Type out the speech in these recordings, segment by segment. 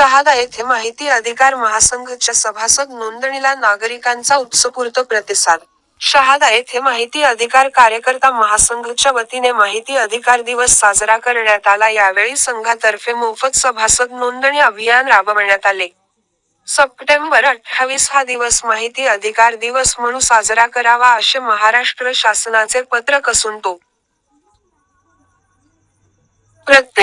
शहादा येथे माहिती अधिकार महासंघच्या सभासद नोंदणीला नागरिकांचा उत्स्फूर्त प्रतिसाद. शहादा येथे माहिती अधिकार कार्यकर्ता महासंघच्या वतीने माहिती अधिकार दिवस साजरा करण्यात आला. यावेळी संघातर्फे मोफत सभासद नोंदणी अभियान राबवण्यात आले. सप्टेंबर अठ्ठावीस हा दिवस माहिती अधिकार दिवस म्हणून साजरा करावा असे महाराष्ट्र शासनाचे पत्रक असून तो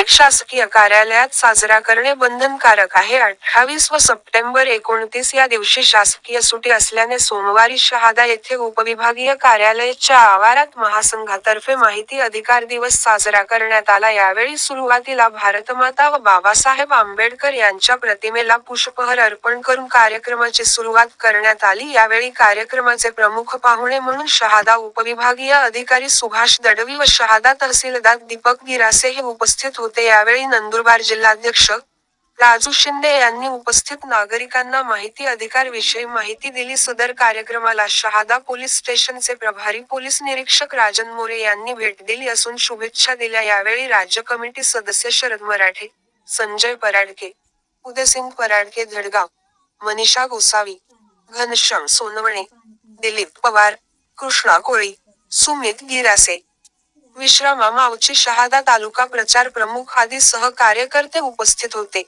शासकीय कार्यालयात साजरा करणे बंधनकारक आहे. अठ्ठावीस व सप्टेंबर एकोणतीस या दिवशी शासकीय सुटी असल्याने सोमवारी शहादा येथे उपविभागीय कार्यालयाच्या आवारात महासंघातर्फे माहिती अधिकार दिवस साजरा करण्यात आला. यावेळी सुरुवातीला भारतमाता व बाबासाहेब आंबेडकर यांच्या प्रतिमेला पुष्पहार अर्पण करून कार्यक्रमाची सुरुवात करण्यात आली. यावेळी कार्यक्रमाचे प्रमुख पाहुणे म्हणून शहादा उपविभागीय अधिकारी सुभाष दडवी व शहादा तहसीलदार दीपक गिरासे हे उपस्थित होते. यावेळी नंदुरबार जिल्हाध्यक्ष राजू शिंदे यांनी उपस्थित नागरिकांना माहिती अधिकार विषयी माहिती दिली. सदर कार्यक्रमाला शहादा पोलीस स्टेशनचे प्रभारी पोलीस निरीक्षक राजन मोरे यांनी भेट दिली असून शुभेच्छा दिल्या. यावेळी राज्य कमिटी सदस्य शरद मराठे संजय पराडके उदयसिंग पराडके धडगाव मनीषा गोसावी घनश्याम सोनवणे दिलीप पवार कृष्णा कोळी सुमित गिरासे विश्रामा मावची शहादा तालुका प्रचार प्रमुख आदी सहकार्यकर्ते उपस्थित होते.